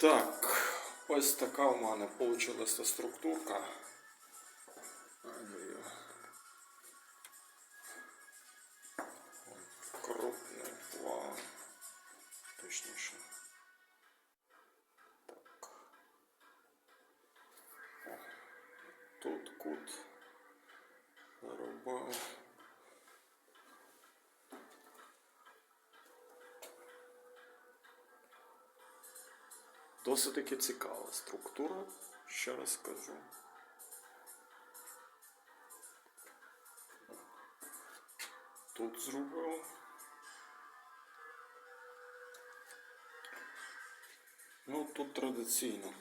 Так, ось така в мене вийшла структурка. Крупний план. Точніше. Досить таки цікава структура, ще раз скажу. Тут зробив. Ну, тут традиційно.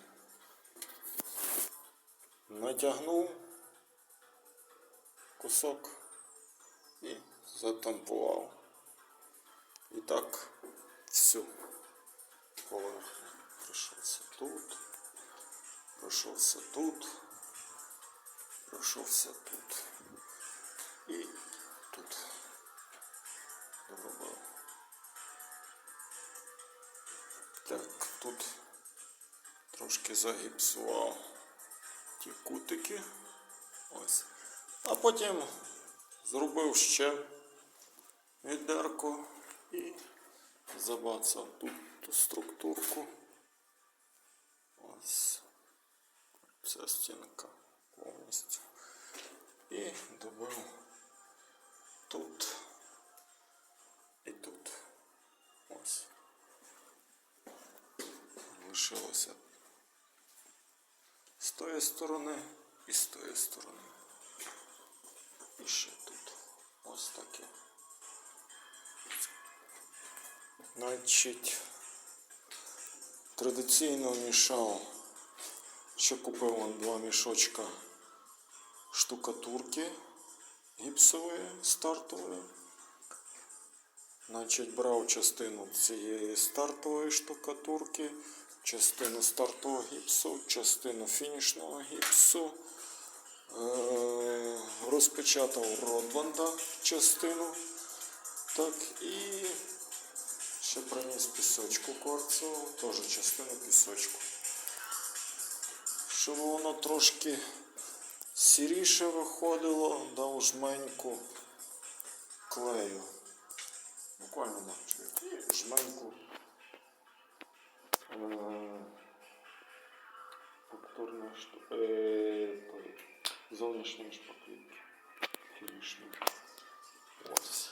Натягнув кусок і затампував. І так всю поверхню. Пройшовся тут, пройшовся тут, пройшовся тут і тут. Доробив. Так, тут трошки загіпсував ті кутики. Ось. А потім зробив ще відерко і забацав тут ту структурку. Ось ця стінка повністю. І добив тут і тут. Ось. Лишилося з тої сторони і з тої сторони. І ще тут. Ось таке. Значить, традиційно мішав, ще купив он два мішочка штукатурки гіпсової стартової. Значить, брав частину цієї стартової штукатурки, частину стартового гіпсу, частину фінішного гіпсу, е- розпечатав Родланда частину. Так, і ще приніс пісочку кварцевого, теж частину пісочку. Щоб воно трошки сіріше виходило, дав жменьку клею. Буквально навчив. І жменьку е, фактурної шту- е, зовнішньої шпаклівки. Ось.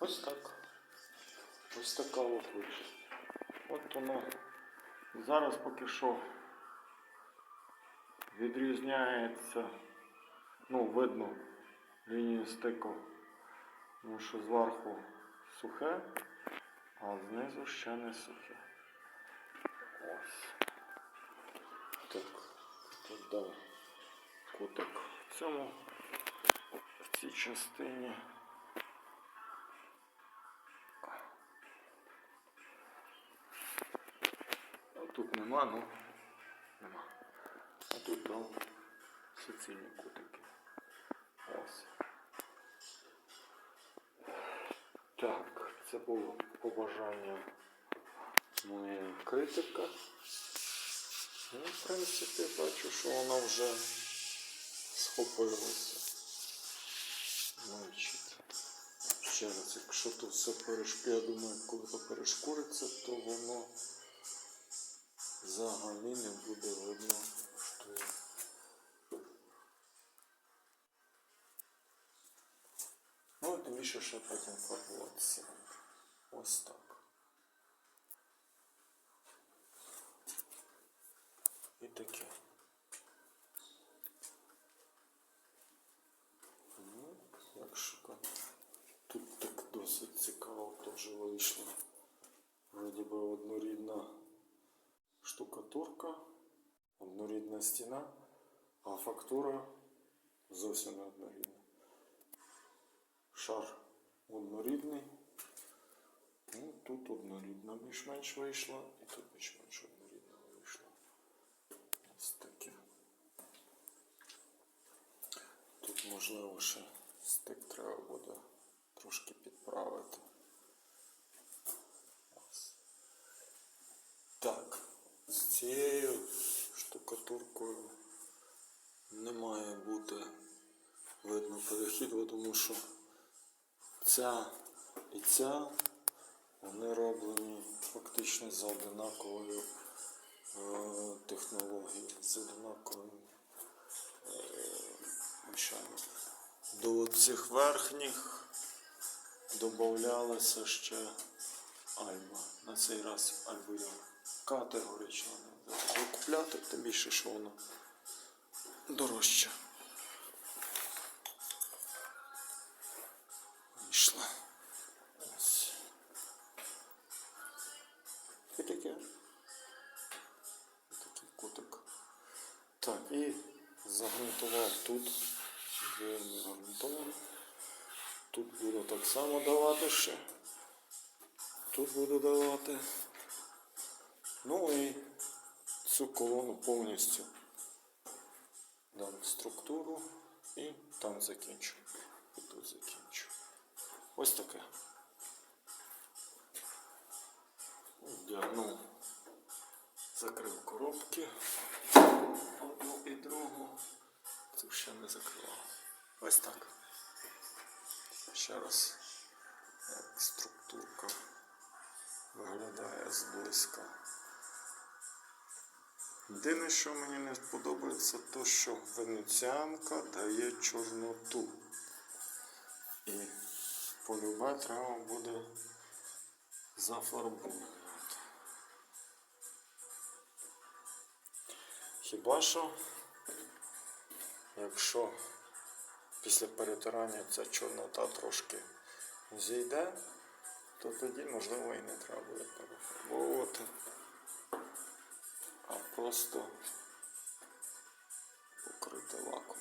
Ось так. Ось така от вийшла. От воно зараз поки що відрізняється, ну, видно лінію стику, тому що зверху сухе, а знизу ще не сухе. Ось. Так, тут да, кутик в цьому, в цій частині. Нема, ну нема. А тут дав суцільні кутики. Ось. Так, це було побажання моєї критика. Ну, в принципі, бачу, що вона вже схопилася. Значить, ще раз, якщо тут все перешкує, я думаю, коли то перешкуриться, то воно взагалі не буде видно, що я. Ну, тим більше ще потім фарбуватися. Ось так. І таке. Ну, як шукати. Тут так досить цікаво теж вийшло. Вроді би однорідна штукатурка, однорідна стіна, а фактура зовсім не однорідна. Шар однорідний. Ну, тут однорідна більш-менш вийшла, і тут більш-менш однорідна вийшла. Ось таке. Тут можливо ще стик треба буде трошки підправити. Ось. Так, цією штукатуркою не має бути видно перехід, тому що ця і ця вони роблені фактично за одинаковою е, технологією, з одинаковим е. До цих верхніх додавалася ще Альба. На цей раз Альбу я категорично не буду купляти, тим більше, що воно дорожче. Так, і загрунтував тут. Тут буду так само давати ще. Тут буду давати. Ну і цю колону повністю дам структуру і там закінчу. І тут закінчу. Ось таке. Вдягнув, закрив коробки. Одну і другу. Цю ще не закривав. Ось так. Ще раз, як структурка виглядає зблизька. Єдине, що мені не подобається, то що венеціанка дає чорноту. І полюбе треба буде зафарбовувати. Хіба що, якщо після перетирання ця чорнота трошки зійде, то тоді, можливо, і не треба буде перефарбовувати, а просто покрити лаком.